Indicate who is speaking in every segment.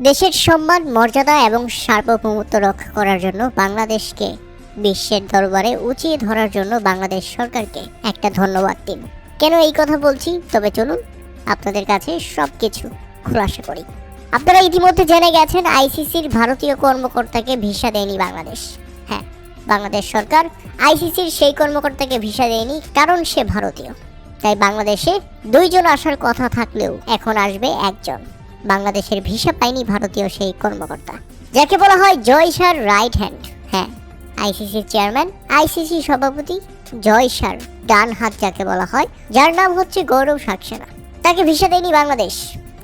Speaker 1: দেশের সম্মান, মর্যাদা এবং সার্বভৌমত্ব রক্ষা করার জন্য বাংলাদেশকে বিশ্বের দরবারে উঁচিয়ে ধরার জন্য বাংলাদেশ সরকারকে একটা ধন্যবাদ দিন কেন এই কথা বলছি? তবে চলুন আপনাদের কাছে সব কিছু খোলাসা করি। আপনারা ইতিমধ্যে জেনে গেছেন, আইসিসির ভারতীয় কর্মকর্তাকে ভিসা দেয়নি বাংলাদেশ। হ্যাঁ বাংলাদেশ সরকার আইসিসির সেই কর্মকর্তাকে ভিসা দেয়নি কারণ সে ভারতীয়। তাই বাংলাদেশে দুইজন আসার কথা থাকলেও এখন আসবে একজন। বাংলাদেশের ভিসা পায়নি ভারতীয় সেই কর্মকর্তা, যাকে বলা হয় জয় সার রাইট হ্যান্ড। হ্যাঁ আইসিসির চেয়ারম্যান, আইসিসি সভাপতি জয় সার ডান হাত যাকে বলা হয়, যার নাম হচ্ছে গৌরব সাকসেনা। তাকে ভিসা দেয়নি বাংলাদেশ,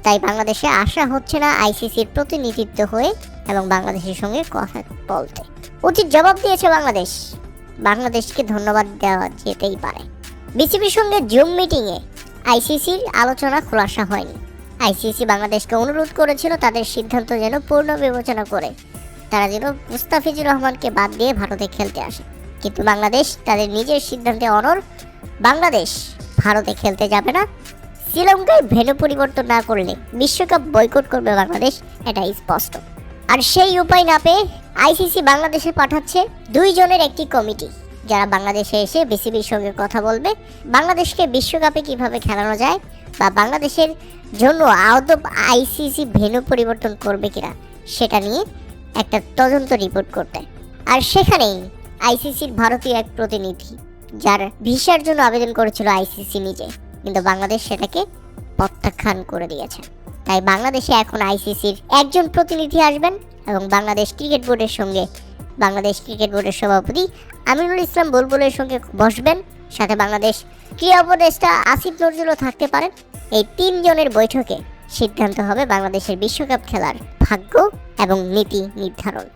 Speaker 1: তাই বাংলাদেশে আসা হচ্ছে না আইসিসির প্রতিনিধিত্ব হয়ে এবং বাংলাদেশের সঙ্গে কথা বলতে। উচিত জবাব দিয়েছে বাংলাদেশ। বাংলাদেশকে ধন্যবাদ দেওয়া যেতেই পারে। বিসিবির সঙ্গে জুম মিটিংয়ে আইসিসির আলোচনা খোলাসা হয়নি। আইসিসি বাংলাদেশকে অনুরোধ করেছিল তাদের সিদ্ধান্ত যেন পূর্ণ বিবেচনা করে। তারা যেন মুস্তাফিজুর রহমানকে বাদ দিয়ে ভারতে খেলতে আসে। কিন্তু বাংলাদেশ তাদের নিজের সিদ্ধান্তে অনর বাংলাদেশ ভারতে খেলতে যাবে না। শ্রীলঙ্কায় ভেন্যু পরিবর্তন না করলে বিশ্বকাপ বয়কট করবে বাংলাদেশ এটা স্পষ্ট। আর সেই উপায় না পেয়ে আইসিসি বাংলাদেশে পাঠাচ্ছে দুইজনের একটি কমিটি। যারা বাংলাদেশে এসে বিসিবির সঙ্গে কথা বলবে, বাংলাদেশকে বিশ্বকাপে কীভাবে খেলানো যায় বা বাংলাদেশের জন্য আদব আইসিসি ভেন্যু পরিবর্তন করবে কিনা সেটা নিয়ে একটা তদন্ত রিপোর্ট করতে। আর সেখানেই আইসিসির ভারতীয় এক প্রতিনিধি, যার ভিসার জন্য আবেদন করেছিল আইসিসি নিজে, কিন্তু বাংলাদেশ সেটাকে প্রত্যাখ্যান করে দিয়েছে। তাই বাংলাদেশে এখন আইসিসির একজন প্রতিনিধি আসবেন এবং বাংলাদেশ ক্রিকেট বোর্ডের সঙ্গে বাংলাদেশ ক্রিকেট বোর্ডের সভাপতি আমিনুল ইসলাম বুলবুলের সঙ্গে বসবেন। সাথে বাংলাদেশ ক্রীড়া উপদেষ্টা আসিফ নজরুলও থাকতে পারেন। এই তিনজনের বৈঠকে সিদ্ধান্ত হবে বাংলাদেশের বিশ্বকাপ খেলার ভাগ্য এবং নীতি নির্ধারণ।